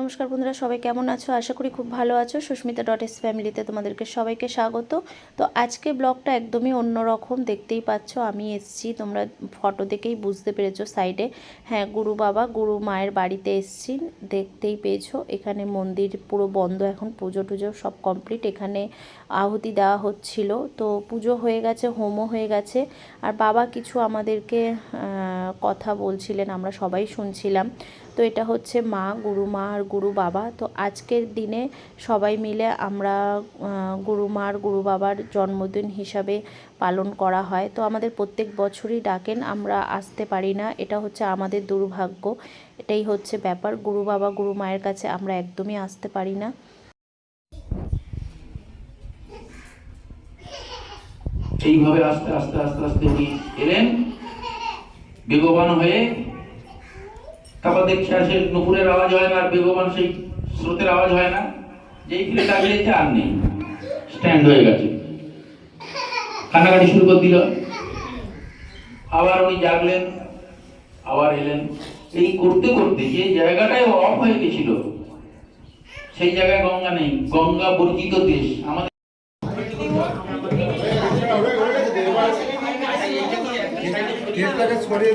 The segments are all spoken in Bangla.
নমস্কার বন্ধুরা, সবাই কেমন আছো? আশা করি খুব ভালো আছো। সুস্মিতা ডট এস ফ্যামিলিতে তোমাদেরকে সবাইকে স্বাগত। তো আজকে ব্লগটা একদমই অন্যরকম, দেখতেই পাচ্ছ আমি এসছি। তোমরা ফটো দেখেই বুঝতে পেরেছ সাইডে হ্যাঁ গুরু বাবা, গুরু মায়ের বাড়িতে এসছি। দেখতেই পেয়েছ, এখানে মন্দির পুরো বন্ধ, এখন পুজো টুজো সব কমপ্লিট এখানে আহুতি দেওয়া হচ্ছিল। তো পুজো হয়ে গেছে, হোমও হয়ে গেছে। আর বাবা কিছু আমাদেরকে কথা বলছিলেন, আমরা সবাই শুনছিলাম। তো এটা হচ্ছে মা, গুরু মা আর গুরু বাবা। তো আজকের দিনে সবাই মিলে আমরা গুরু মা আর গুরু বাবার জন্মদিন হিসাবে পালন করা হয়। তো আমাদের প্রত্যেক বছরই ডাকেন, আমরা আসতে পারি না। এটা হচ্ছে আমাদের দুর্ভাগ্য। এটাই হচ্ছে ব্যাপার। গুরু বাবা, গুরু মায়ের কাছে আমরা একদমই আসতে পারি না। এইভাবে আস্তে আস্তে আস্তে আস্তে এলেন। বেগবান হয়ে তারপর দেখছি আসে নুপুরের আওয়াজ হয় না, আর বেগবান সেই স্রোতের আওয়াজ হয় না। যেই ফিরে লাগিয়েছে আর নেই। স্ট্যান্ড হয়ে গেছে। কান্নাকাটি শুরু করে দিল। আবার উনি জাগলেন, আবার এলেন। এই করতে করতে যে জায়গাটায় অফ হয়ে গেছিল, সেই জায়গায় গঙ্গা নেই। গঙ্গা বর্জিত দেশ। আমাদের কেকটাকে ছড়িয়ে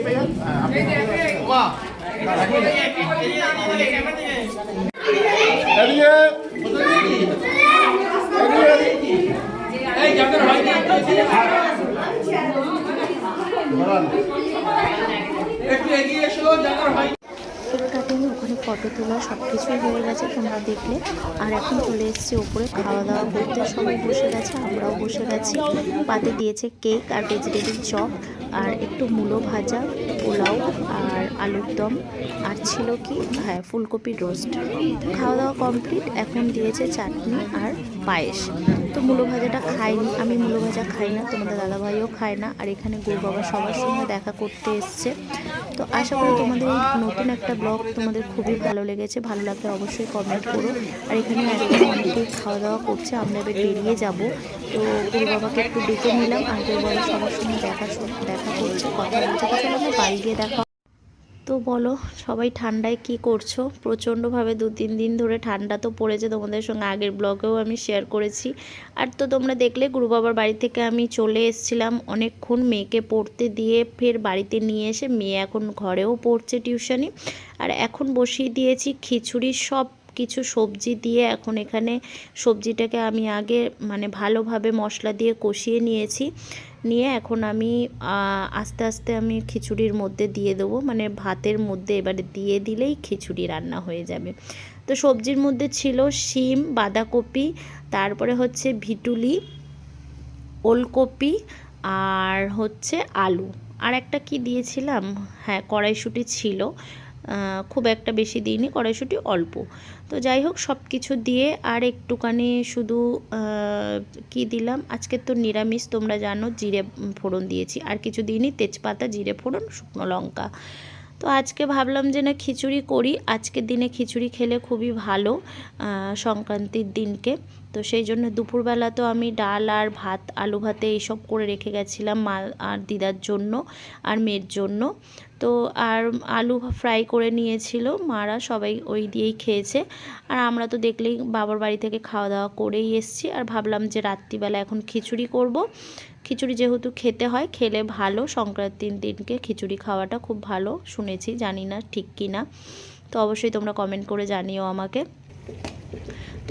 হয় পুরোটাতে ওখানে ফটো তোলা সব কিছুই হয়ে গেছে তোমরা দেখলে। আর এখন চলে এসেছি ওপরে খাওয়া দাওয়া করতে। সবাই বসে গেছে, আমরাও বসে গেছি। পাতে দিয়েছে কেক আর ভেজিটেবিল চপ আর একটু মূলো ভাজা, পোলাও আর আলুর দম। আর ছিল কি হ্যাঁ ফুলকপির রোস্ট খাওয়া দাওয়া কমপ্লিট এখন দিয়েছে চাটনি আর পায়েস। তো মূলো ভাজাটা খাইনি, আমি মূলো ভাজা খাই না, তোমাদের দাদাভাইও খায় না, আর এখানে গুরু বাবা সবার সঙ্গে দেখা করতে এসছে। তো আশা করি তোমাদের এই নতুন একটা ব্লগ তোমাদের খুবই ভালো লেগেছে, ভালো লাগলে অবশ্যই কমেন্ট করো। আর এখানে অনেকেই খাওয়া দাওয়া করছে, আমরা এবার বেরিয়ে যাব। তো গুরু বাবাকে একটু ডেকে নিলাম, আর গুরু বাবা সবার সঙ্গে দেখা দেখা করছে, কথা বলছে। তো চলো বাড়ি গিয়ে দেখা তো বলো, সবাই ঠান্ডায় কি করছ? প্রচণ্ডভাবে দু তিন দিন ধরে ঠান্ডা তো পড়েছে, তোমাদের সঙ্গে আগের ব্লগেও আমি শেয়ার করেছি। আর তো তোমরা দেখলে, গুরু বাবার বাড়ি থেকে আমি চলে এসেছিলাম অনেকক্ষণ মেয়েকে পড়তে দিয়ে, ফের বাড়িতে নিয়ে এসে মেয়ে এখন ঘরেও পড়ছে টিউশনি। আর এখন বসিয়ে দিয়েছি খিচুড়ি, সব কিছু সবজি দিয়ে এখন এখানে সবজিটাকে আমি আগে মানে ভালোভাবে মশলা দিয়ে কষিয়ে নিয়েছি। নিয়ে এখন আমি আস্তে আস্তে আমি খিচুড়ির মধ্যে দিয়ে দেবো। মানে ভাতের মধ্যে এবারে দিয়ে দিলেই খিচুড়ি রান্না হয়ে যাবে। তো সবজির মধ্যে ছিল শিম, বাঁধাকপি, তারপরে হচ্ছে ভিটুলি, ওলকপি আর হচ্ছে আলু। আর একটা কি দিয়েছিলাম? হ্যাঁ কড়াইশুঁটি ছিল। খুব একটা বেশি দিইনি, কড়াইশুঁটি অল্প। তো যাই হোক সব কিছু দিয়ে আর একটুখানি শুধু কি দিলাম? আজকে তো নিরামিষ, তোমরা জানো, জিরে ফোড়ন দিয়েছি। আর কিছু দিইনি, তেজপাতা, জিরে ফোড়ন, শুকনো লঙ্কা। তো আজকে ভাবলাম যে না, খিচুড়ি করি। আজকের দিনে খিচুড়ি খেলে খুবই ভালো সংক্রান্তির দিনকে। তো সেই জন্য দুপুরবেলা তো আমি ডাল আর ভাত, আলু ভাতে এইসব করে রেখে গেছিলাম মা আর দিদার জন্য আর মেয়ের জন্য। তো আর আলু ফ্রাই করে নিয়েছিল, মারা সবাই ওই দিয়েই খেয়েছে। আর আমরা তো দেখলেই বাবার বাড়ি থেকে খাওয়া দাওয়া করেই এসছি। আর ভাবলাম যে রাত্রিবেলা এখন খিচুড়ি করব। খিচুড়ি যেহেতু খেতে হয়, খেলে ভালো। সংক্রান্তির দিনকে খিচুড়ি খাওয়াটা খুব ভালো শুনেছি, জানি না ঠিক কি না তো অবশ্যই তোমরা কমেন্ট করে জানিও আমাকে।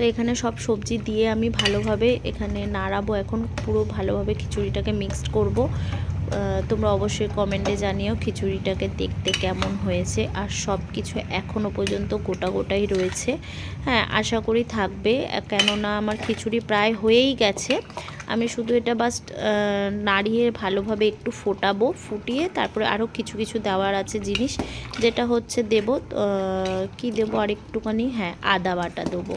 তো এখানে সব সবজি দিয়ে আমি ভালোভাবে এখানে নাড়াবো। এখন পুরো ভালোভাবে খিচুড়িটাকে মিক্সড করব। তোমরা অবশ্যই কমেন্টে জানিও খিচুড়িটাকে দেখতে কেমন হয়েছে আর সব কিছু এখনও পর্যন্ত গোটা গোটাই রয়েছে। হ্যাঁ আশা করি থাকবে, কেননা আমার খিচুড়ি প্রায় হয়েই গেছে। আমি শুধু এটা বাস নাড়িয়ে ভালোভাবে একটু ফোটাবো, ফুটিয়ে তারপরে আরও কিছু কিছু দেওয়ার আছে জিনিস। যেটা হচ্ছে দেব কি দেবো আর একটুখানি হ্যাঁ আদা বাটা দেবো।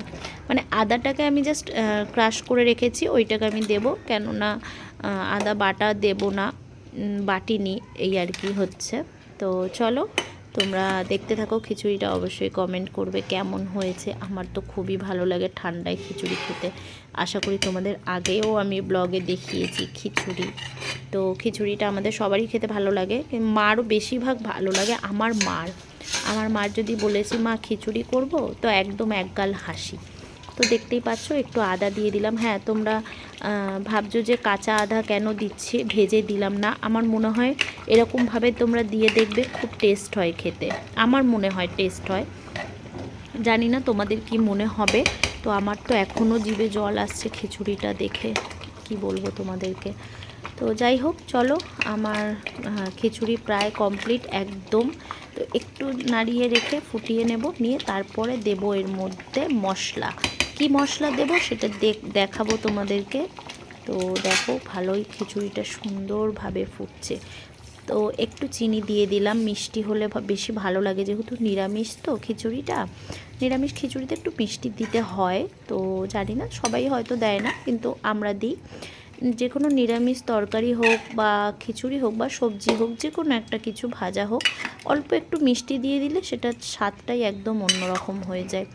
মানে আদাটাকে আমি জাস্ট ক্রাশ করে রেখেছি, ওইটাকে আমি দেবো। কেননা আদা বাটা দেব না। বাটিনি এই আর কি হচ্ছে। তো চলো, তোমরা দেখতে থাকো, খিচুড়িটা অবশ্যই কমেন্ট করবে, কেমন হয়েছে? আমার তো খুবই ভালো লাগে ঠান্ডায় খিচুড়ি খেতে। আশা করি তোমাদের আগেও আমি ব্লগে দেখিয়েছি খিচুড়ি। তো খিচুড়িটা আমাদের সবারই খেতে ভালো লাগে। মারও বেশিরভাগ ভালো লাগে আমার মার। আমার মার যদি বলেছি, মা, খিচুড়ি করব? তো একদম একগাল হাসি। তো দেখতেই পাচ্ছ, একটু আদা দিয়ে দিলাম। হ্যাঁ তোমরা ভাবছ যে কাঁচা আদা কেন দিচ্ছে? ভেজে দিলাম না। আমার মনে হয় এরকমভাবে তোমরা দিয়ে দেখবে, খুব টেস্ট হয় খেতে। আমার মনে হয় টেস্ট হয়। জানি না তোমাদের কি মনে হবে। তো আমার তো এখনও জিভে জল আসছে খিচুড়িটা দেখে, কি বলব তোমাদেরকে। তো যাই হোক, চলো, আমার খিচুড়ি প্রায় কমপ্লিট একদম। তো একটু নাড়িয়ে রেখে ফুটিয়ে নেব, নিয়ে তারপরে দেব এর মধ্যে মশলা। কি মশলা দেব সেটা দেখ- দেখাবো তোমাদেরকে। তো দেখো, ভালোই খিচুড়িটা সুন্দরভাবে ফুটছে। তো একটু চিনি দিয়ে দিলাম, মিষ্টি হলে বেশি ভালো লাগে যেহেতু নিরামিষ তো খিচুড়িটা। নিরামিষ খিচুড়িতে একটু মিষ্টি দিতে হয়, তো জানি না, সবাই হয়তো দেয় না, কিন্তু আমরা দিই। যে কোনো নিরামিষ তরকারি হোক বা খিচুড়ি হোক বা সবজি হোক, যে কোনো একটা কিছু ভাজা হোক, অল্প একটু মিষ্টি দিয়ে দিলে সেটা স্বাদটাই একদম অন্যরকম হয়ে যায়।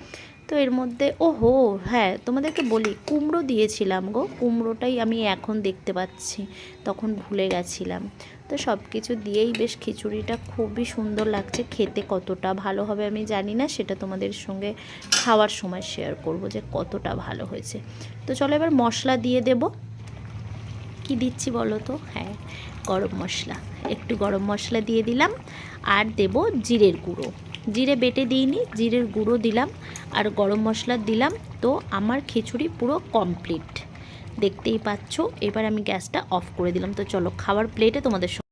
তো এর মধ্যে ও হো হ্যাঁ তোমাদেরকে বলি, কুমড়ো দিয়েছিলাম গো, কুমড়োটাই আমি এখন দেখতে পাচ্ছি, তখন ভুলে গেছিলাম। তো সব কিছু দিয়েই বেশ খিচুড়িটা খুবই সুন্দর লাগছে, খেতে কতটা ভালো হবে আমি জানি না, সেটা তোমাদের সঙ্গে খাওয়ার সময় শেয়ার করব যে কতটা ভালো হয়েছে। তো চলো এবার মশলা দিয়ে দেব। কি দিচ্ছি বলো তো? হ্যাঁ গরম মশলা, একটু গরম মশলা দিয়ে দিলাম, আর দেব জিরের গুঁড়ো। জিরে বেটে দিইনি, জিরের গুঁড়ো দিলাম আর গরম মশলা দিলাম। তো আমার খিচুড়ি পুরো কমপ্লিট দেখতেই পাচ্ছ, এবার আমি গ্যাসটা অফ করে দিলাম। তো চলো, খাবার প্লেটে তোমাদের সঙ্গে।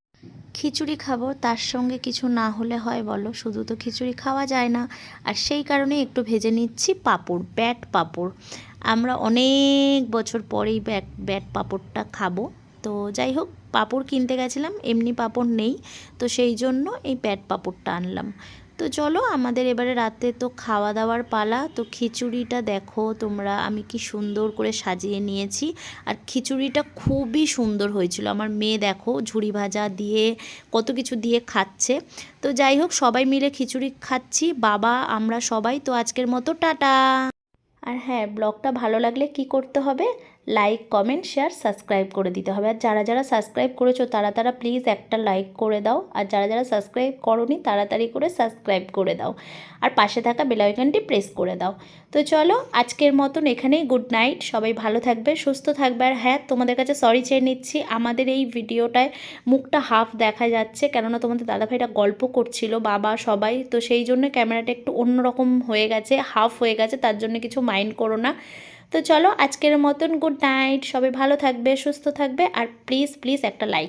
খিচুড়ি খাব, তার সঙ্গে কিছু না হলে হয় বলো, শুধু তো খিচুড়ি খাওয়া যায় না। আর সেই কারণে একটু ভেজে নিচ্ছি পাঁপড়, ব্যাট পাঁপড়। আমরা অনেক বছর পরেই ব্যাট ব্যাট পাঁপড়টা খাব। তো যাই হোক, পাঁপড় কিনতে গেছিলাম, এমনি পাঁপড় নেই। তো সেই জন্য এই ব্যাট পাঁপড়টা আনলাম। তো চলো আমাদের এবারে রাতে তো খাওয়া দাওয়ার পালা। তো খিচুড়িটা দেখো তোমরা, আমি কি সুন্দর করে সাজিয়ে নিয়েছি। আর খিচুড়িটা খুবই সুন্দর হয়েছিল। আমার মেয়ে দেখো ঝুড়ি ভাজা দিয়ে, কত কিছু দিয়ে খাচ্ছে। তো যাই হোক, সবাই মিলে খিচুড়ি খাচ্ছি। বাবা, আমরা সবাই। তো আজকের মতো টাটা। আর হ্যাঁ ব্লগটা ভালো লাগলে কি করতে হবে? লাইক কমেন্ট শেয়ার সাবস্ক্রাইব করে দিতে হবে। আর যারা যারা সাবস্ক্রাইব করেছ, তারা তারা প্লিজ একটা লাইক করে দাও। আর যারা যারা সাবস্ক্রাইব করনি, তাড়াতাড়ি করে সাবস্ক্রাইব করে দাও। আর পাশে থাকা বেল আইকনটি প্রেস করে দাও। তো চলো, আজকের মতন এখানেই গুড নাইট সবাই ভালো থাকবে, সুস্থ থাকবে। আর হ্যাঁ তোমাদের কাছে সরি চেয়ে নিচ্ছি, আমাদের এই ভিডিওটায় মুখটা হাফ দেখা যাচ্ছে। কেননা তোমাদের দাদাভাইটা গল্প করছিল, বাবা, সবাই। তো সেই জন্য ক্যামেরাটা একটু অন্যরকম হয়ে গেছে হাফ হয়ে গেছে, তার জন্য কিছু মাইন্ড করো না। তো চলো আজকের মতন গুড নাইট সবাই ভালো থাকবে, সুস্থ থাকবে, আর প্লিজ প্লিজ একটা লাইক